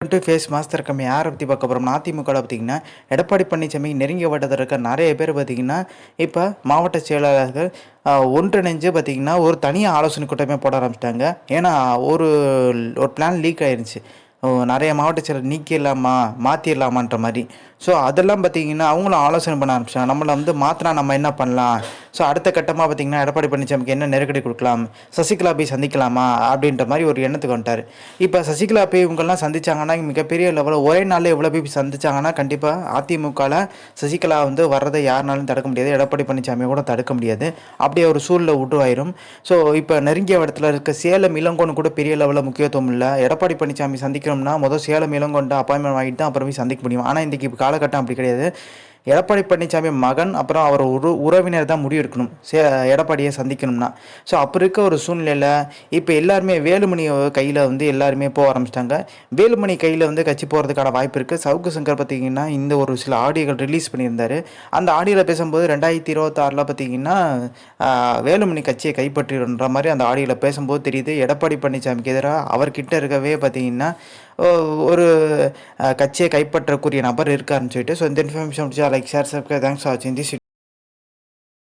To face master கம்மி யாரை பற்றி பார்க்க போகிறோம் அதிமுக பார்த்தீங்கன்னா எடப்பாடி பழனிசாமி நெருங்கிய வட்டத்தில் இருக்க நிறைய பேர் பார்த்தீங்கன்னா இப்போ மாவட்ட செயலாளர்கள் ஒன்றிணைஞ்சு பார்த்தீங்கன்னா ஒரு தனி ஆலோசனை கூட்டமே போட ஆரம்பிச்சிட்டாங்க. ஏன்னா ஒரு ஒரு பிளான் லீக் ஆயிருந்துச்சு. ஓ, நிறைய மாவட்ட செயலர் நீக்கிடலாமா மாற்றிடலாமான்ற மாதிரி. ஸோ அதெல்லாம் பார்த்தீங்கன்னா அவங்களும் ஆலோசனை பண்ண ஆரம்பிச்சாங்க நம்மளை வந்து மாற்றினா நம்ம என்ன பண்ணலாம்? ஸோ அடுத்த கட்டமாக பார்த்தீங்கன்னா எடப்பாடி பழனிசாமிக்கு என்ன நெருக்கடி கொடுக்கலாம்? சசிகலா போய் சந்திக்கலாமா? அப்படின்ற மாதிரி ஒரு எண்ணத்துக்கு வந்துட்டார். இப்போ சசிகலா போய் இவங்கெல்லாம் சந்திச்சாங்கன்னா மிகப்பெரிய லெவலில் ஒரே நாளில் எவ்வளோ போய் சந்திச்சாங்கன்னா கண்டிப்பாக அதிமுகவில் சசிகலா வந்து வர்றதை யாருனாலும் தடுக்க முடியாது. எடப்பாடி பழனிசாமியை கூட தடுக்க முடியாது. அப்படியே ஒரு சூழலில் உருவாயிரும். ஸோ இப்போ நெருங்கிய இடத்துல இருக்க சேலம் இளங்கோன்னு கூட பெரிய லெவலில் முக்கியத்துவம் இல்லை. எடப்பாடி பழனிசாமி சந்திக்கணும்னா முதல் சேலம் இளங்கோன்ட்டு அப்பாயின்மெண்ட் வாங்கிட்டு தான் அப்புறம் போய் சந்திக்க முடியும். ஆனால் இன்றைக்கி காலகட்டம் அப்படி கிடையாது. எடப்பாடி பழனிசாமி மகன் அப்புறம் அவர் உரு உறவினர் தான் முடிவு எடுக்கணும் சே எடப்பாடியை சந்திக்கணும்னா. ஸோ அப்போ இருக்க ஒரு சூழ்நிலையில் இப்போ எல்லாருமே வேலுமணி கையில் வந்து எல்லாருமே போக ஆரம்பிச்சிட்டாங்க. வேலுமணி கையில் வந்து கட்சி போகிறதுக்கான வாய்ப்பு இருக்குது சவுக்கு சங்கர் பார்த்தீங்கன்னா இந்த ஒரு சில ஆடியோகள் ரிலீஸ் பண்ணியிருந்தார். அந்த ஆடியோவில் பேசும்போது ரெண்டாயிரத்தி இருபத்தாறில் பார்த்தீங்கன்னா வேலுமணி கட்சியை கைப்பற்றிடுன்ற மாதிரி அந்த ஆடியோவில் பேசும்போது தெரியுது. எடப்பாடி பழனிசாமிக்கு எதிராக அவர்கிட்ட இருக்கவே பார்த்தீங்கன்னா ஒரு கட்சியை கைப்பற்றக்கூடிய நபர் இருக்காருன்னு சொல்லிட்டு. ஸோ இந்த இன்ஃபர்மேஷன் முடிச்சா like share subscribe thanks for வாட்சிங் திஸ்